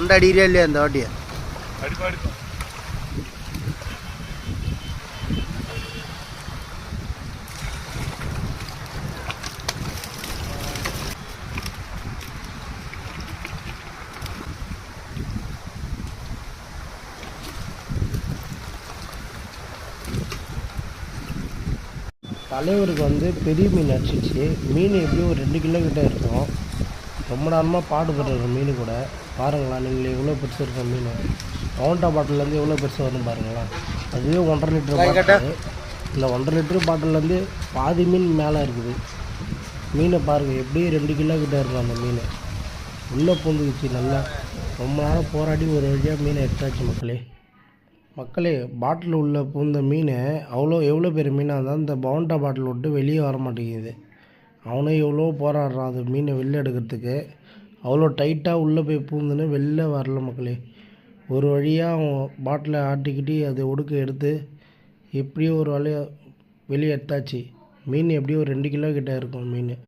தொண்டை அடிக்கிறியா இல்லையா இந்த வாட்டியை? தலைவருக்கு வந்து பெரிய மீன் அடிச்சிச்சு மீன் எப்படியும் ஒரு ரெண்டு கிலோ கிட்ட இருக்கும். ரொம்ப நேரமாக பாடுபடுற மீன் கூட. பாருங்களா நீங்கள் எவ்வளோ பெருசு இருக்கும் மீன். கவுண்டா பாட்டிலேருந்து எவ்வளோ பெருசு வரும் பாருங்களா அதுவே ஒன்றரை லிட்டர் பாட்டில் இந்த ஒன்றரை லிட்டர் பாட்டிலேருந்து பாதி மீன் மேலே இருக்குது. மீனை பாருங்கள் எப்படியும் ரெண்டு கிலோ கிட்ட இருக்கும் அந்த மீன். உள்ளே பூந்துக்குச்சு நல்லா. ரொம்ப நேரம் போராடி ஒரு வழியாக மீனை எடுத்தாச்சு மக்களே. மக்களே பாட்டில் உள்ள பூந்த மீன் அவ்வளோ எவ்வளோ பெரிய மீனாக இருந்தால் இந்த பவுண்டா பாட்டில் விட்டு வெளியே வர மாட்டேங்குது. அவனும் எவ்வளோ போராடுறான் அந்த மீனை வெளில எடுக்கிறதுக்கு. அவ்வளோ டைட்டாக உள்ளே போய் பூந்துன்னு வெளில வரல மக்களே. ஒரு வழியாக அவன் பாட்டிலை ஆட்டிக்கிட்டு அதை ஒடுக்க எடுத்து எப்படியோ ஒரு வழியாக வெளியே எடுத்தாச்சு. மீன் எப்படியும் ஒரு ரெண்டு கிலோ கிட்ட இருக்கும் மீன்.